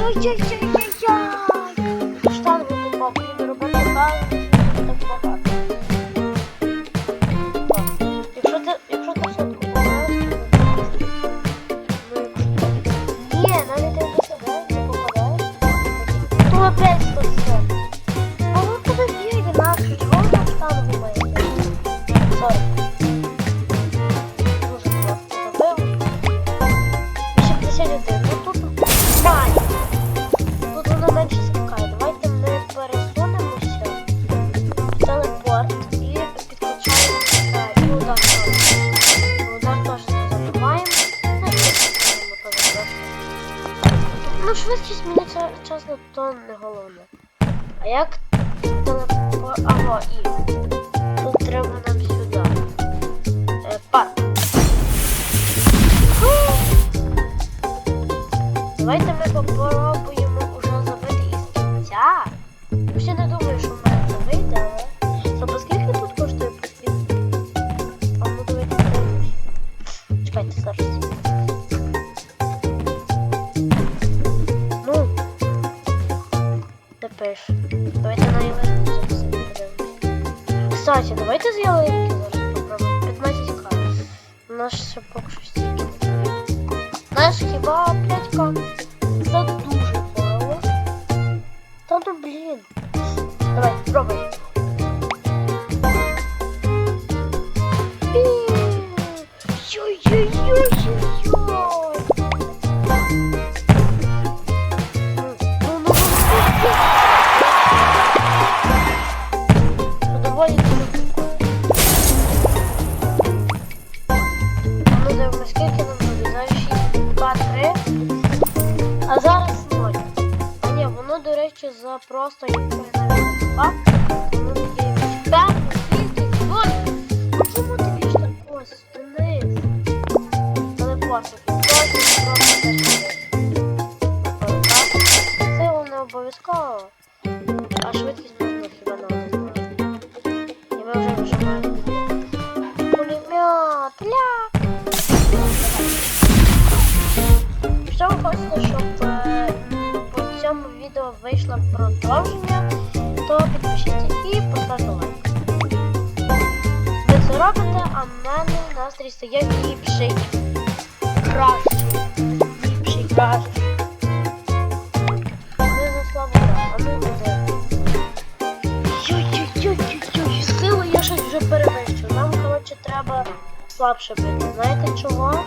Çek çek çek. Ну, швидкість мені це чесно, то не головне. А як телепорт... Ага, і тут треба нам сюди. Е, парк. Давайте ми попробуємо за просто. А? Воно таке п'яту, кількість, 0. Ну чому ти так ось вниз? Просто. Це воно обов'язково. А швидкість відео вийшло продовження, то підпишіться і поставте лайк. Ви це робите, а в мене настрій стає ліпший. Кращий. Ліпший, кращий. Не за а ну буде. Йой-йой-йой-йой-йой, сили я щось вже перевищу. Нам, коротше, треба слабше бити. Знаєте чого?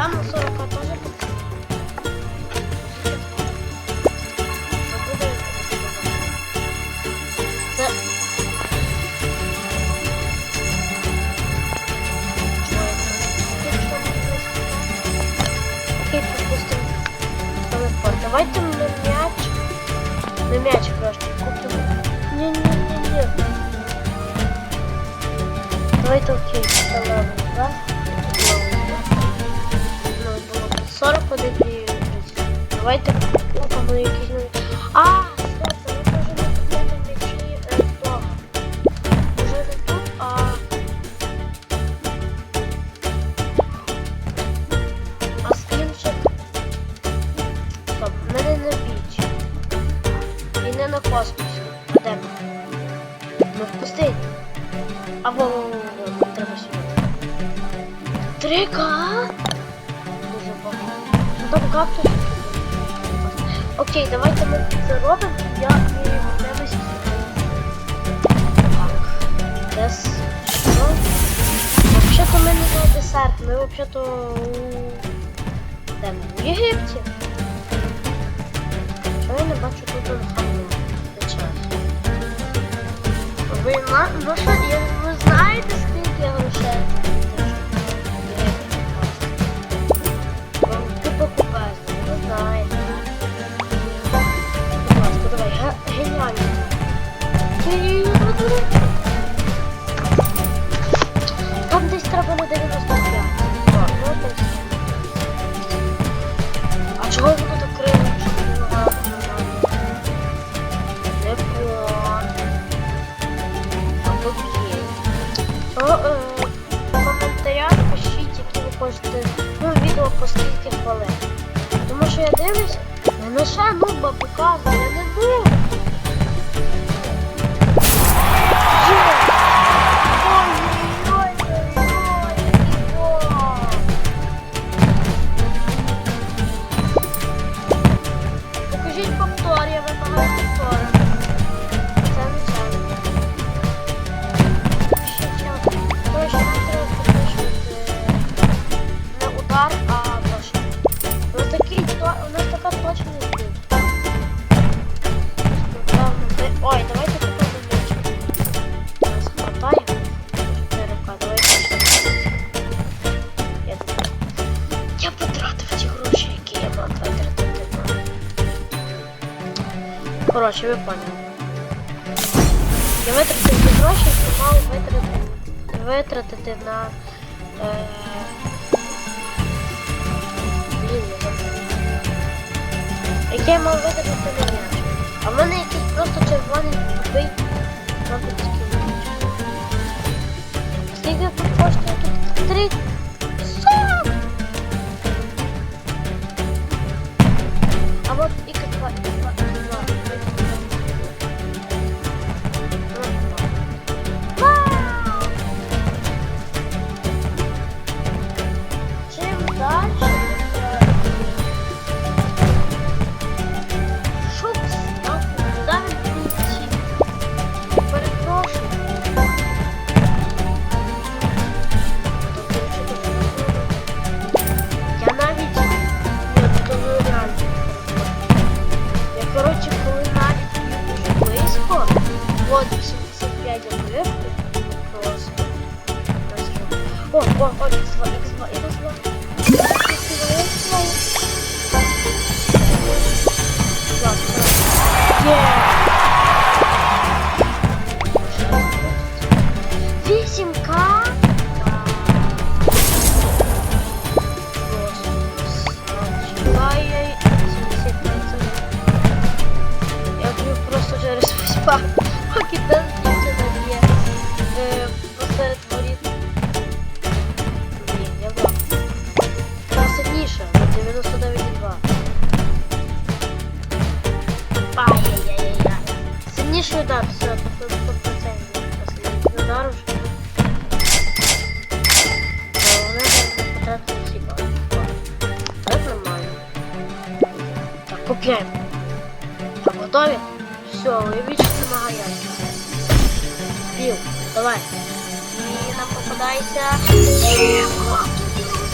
Там 40 тоже. Окей, пропустимо. Давайте на м'яч. На м'яч купимо. Ні-ні-ні-ні. Давайте окей, ставимо. Раз. 41 і 30. Давайте купимо якісь нові. А, стоп, ми можемо купити м'ячі е. Уже не тут, а... А з. Стоп, мене на біч. І не на космосі. А де ми? Ми в. А во, во, во, во, треба сюди. Трика? Там кактус. Окей, давайте ми це робимо. Я і в тебе. Так. Дес. Що? старт, ми взагалі-то у... Де ми? В Єгипті. Чого я не бачу тут? Час. Ви, на... ну що, ви знаєте, скільки грошей? Там десь треба на 95. А, чого воно так криво, не багато Не понял. А окей. То е, в коментарях пишіть, які ви хочете, ну, відео по скільки хвилин. Тому що я дивлюсь, не лише нуба показує, я не нуб. Коротше, ви поняли. Я витратив ті гроші, які мав витратити, витратити на. Е... Блін, я забув. Які я мав витратити на м'яч. А в мене якийсь просто 185 МВФ. Просто. О, о, о, X2, X2, X2. Вісімка. Я говорю, просто через спа. Поки Ден дівчина є е, посеред воріт. Блін, я була. Та сильніша, 99,2. Ай-яй-яй-яй. Сильніший удар, все, тут 100%. Сильніший удар уже. Головне, не потратити всі бали. О, Так нормально. Так, купляємо. Так, готові? Все, уявіть, Це. Біл, давай. І нам попадається.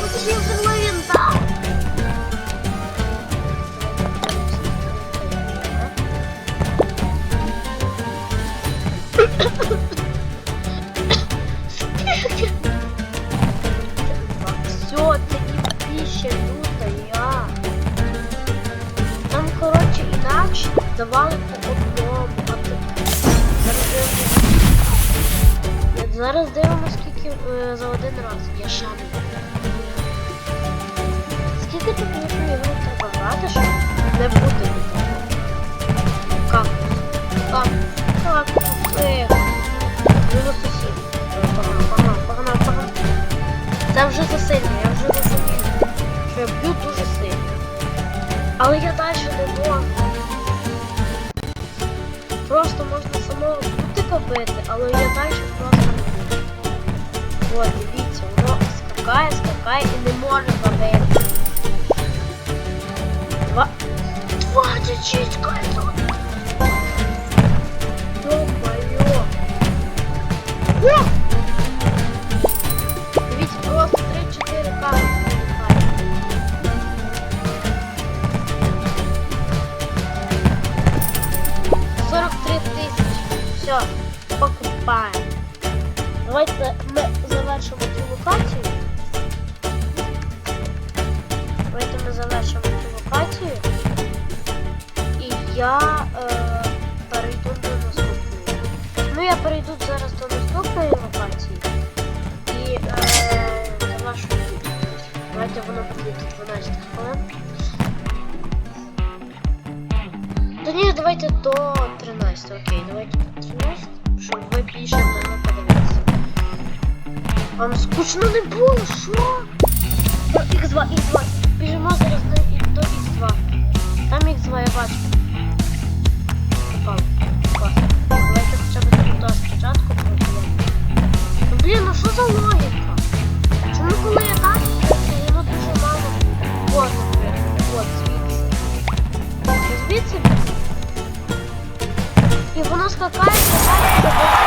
Хотів він дав. Скільки е, за один раз. Я шану. Скільки тут ігру треба грати, щоб не бути нікого? Как? Как? Как? Ех. 97. Погнав, погнав, погнав, погнав. Це вже засильно, я вже розумію, що я б'ю дуже сильно. Але я далі не можу. Просто можна самого бутика бити, але я далі скакає, скакає і не може забити. Два... 26 кольцо! Ё-моё! О! Дивіться, просто 3 Давайте хоча б туди спочатку пробуємо. Ну блін, ну що за логіка? Чому коли я так, я йду дуже Вот, от звідси. Звідси. І воно скакає, скакає, скакає.